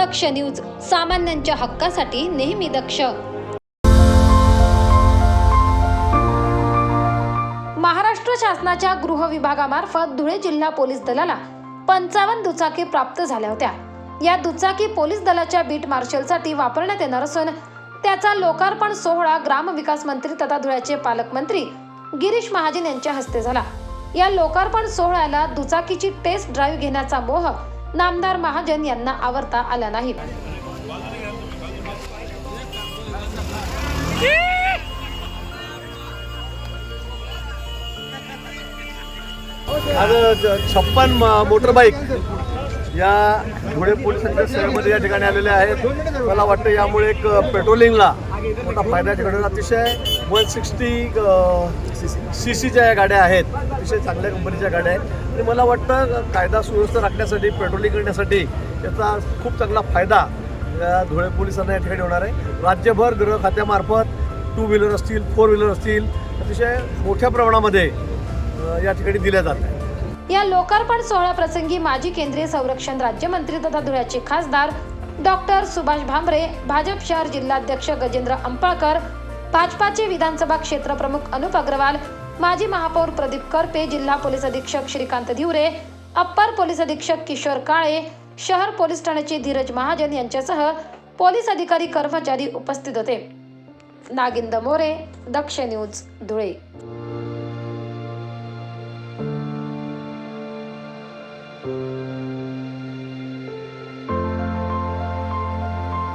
दक्ष news सामान्यांच्या हक्कासाठी नेहमी दक्ष. महाराष्ट्र शासनाच्या गृह विभागामार्फत धुळे जिल्हा पोलीस दलाला पंचावन्न दुचाकी प्राप्त झाल्या होत्या. या दुचाकी पोलीस दलाच्या बीट मार्शलसाठी वापरण्यात येणार असून त्याचा लोकार्पण सोहळा ग्रामविकास मंत्री तथा धुळ्याचे पालकमंत्री गिरीश महाजन यांच्या हस्ते झाला. या लोकार्पण सोहळ्याला दुचाकीची टेस्ट ड्राईव्ह घेण्याचा मोह नामदार महाजन यांना आवरता आला नाही. आज छप्पन मोटर बाईक या धुळे पोलीस सेवेमध्ये या ठिकाणी आलेल्या आहेत. मला वाटतं यामुळे एक पेट्रोलिंगला मोठा फायदा ठिकाणी अतिशय वन सिक्स्टी सी सीच्या या गाड्या आहेत. अतिशय चांगल्या कंपनीच्या गाड्या आहेत. आणि मला वाटतं कायदा सुव्यवस्था राखण्यासाठी पेट्रोलिंग करण्यासाठी याचा खूप चांगला फायदा धुळे पोलिसांना या ठिकाणी होणार आहे. राज्यभर गृह खात्यामार्फत टू व्हीलर असतील फोर व्हीलर असतील अतिशय मोठ्या प्रमाणामध्ये या ठिकाणी दिल्या जात आहेत. या लोकार्पण सोहळ्याप्रसंगी माजी केंद्रीय संरक्षण राज्यमंत्री तथा धुळ्याचे खासदार डॉक्टर सुभाष भामरे भाजप शहर जिल्हाध्यक्ष गजेंद्र अंपळकर भाजपाचे विधानसभा क्षेत्र प्रमुख अनुप अग्रवाल माजी महापौर प्रदीप करपे जिल्हा पोलीस अधीक्षक श्रीकांत धिवरे अप्पर पोलीस अधीक्षक किशोर काळे शहर पोलीस ठाण्याचे धीरज महाजन यांच्यासह पोलीस अधिकारी कर्मचारी उपस्थित होते. नागिंद मोरे दक्ष न्यूज धुळे.